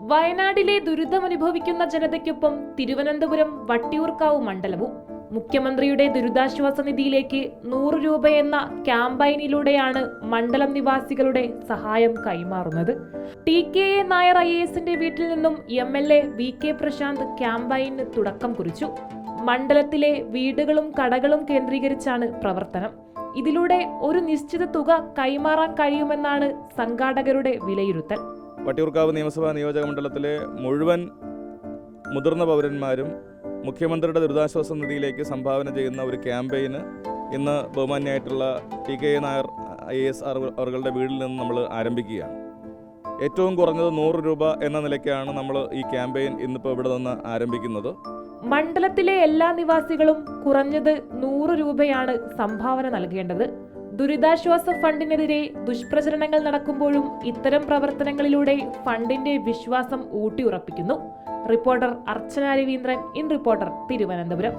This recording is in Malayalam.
വയനാടിലെ ദുരിതമനുഭവിക്കുന്ന ജനതയ്ക്കൊപ്പം തിരുവനന്തപുരം വട്ടിയൂർക്കാവ് മണ്ഡലവും മുഖ്യമന്ത്രിയുടെ ദുരിതാശ്വാസ നിധിയിലേക്ക് നൂറ് രൂപ എന്ന ക്യാമ്പയിനിലൂടെയാണ് മണ്ഡലം നിവാസികളുടെ സഹായം കൈമാറുന്നത്. T K A Nair I എസിന്റെ വീട്ടിൽ നിന്നും M L A V K Prashanth ക്യാമ്പയിന് തുടക്കം കുറിച്ചു. മണ്ഡലത്തിലെ വീടുകളും കടകളും കേന്ദ്രീകരിച്ചാണ് പ്രവർത്തനം. ഇതിലൂടെ ഒരു നിശ്ചിത തുക കൈമാറാൻ കഴിയുമെന്നാണ് സംഘാടകരുടെ വിലയിരുത്തൽ. വട്ടിയൂർക്കാവ് നിയമസഭാ നിയോജക മണ്ഡലത്തിലെ മുഴുവൻ മുതിർന്ന പൗരന്മാരും മുഖ്യമന്ത്രിയുടെ ദുരിതാശ്വാസ നിധിയിലേക്ക് സംഭാവന ചെയ്യുന്ന ഒരു ക്യാമ്പയിന് ഇന്ന് ബഹുമാന്യായിട്ടുള്ള T K Nair I S R അവരുടെ വീട്ടിൽ നിന്ന് നമ്മൾ ആരംഭിക്കുകയാണ്. ഏറ്റവും കുറഞ്ഞത് നൂറ് രൂപ എന്ന നിലയ്ക്കാണ് നമ്മൾ ഈ ക്യാമ്പയിൻ ഇന്നിപ്പോൾ ഇവിടെ നിന്ന് ആരംഭിക്കുന്നത്. മണ്ഡലത്തിലെ എല്ലാ നിവാസികളും കുറഞ്ഞത് നൂറ് രൂപയാണ് സംഭാവന നൽകേണ്ടത്. ദുരിതാശ്വാസ ഫണ്ടിനെതിരെ ദുഷ്പ്രചരണങ്ങൾ നടക്കുമ്പോഴും ഇത്തരം പ്രവർത്തനങ്ങളിലൂടെ ഫണ്ടിന്റെ വിശ്വാസം ഊട്ടിയുറപ്പിക്കുന്നു. Reporter Archana Raveendran in reporter Thiruvananthapuram.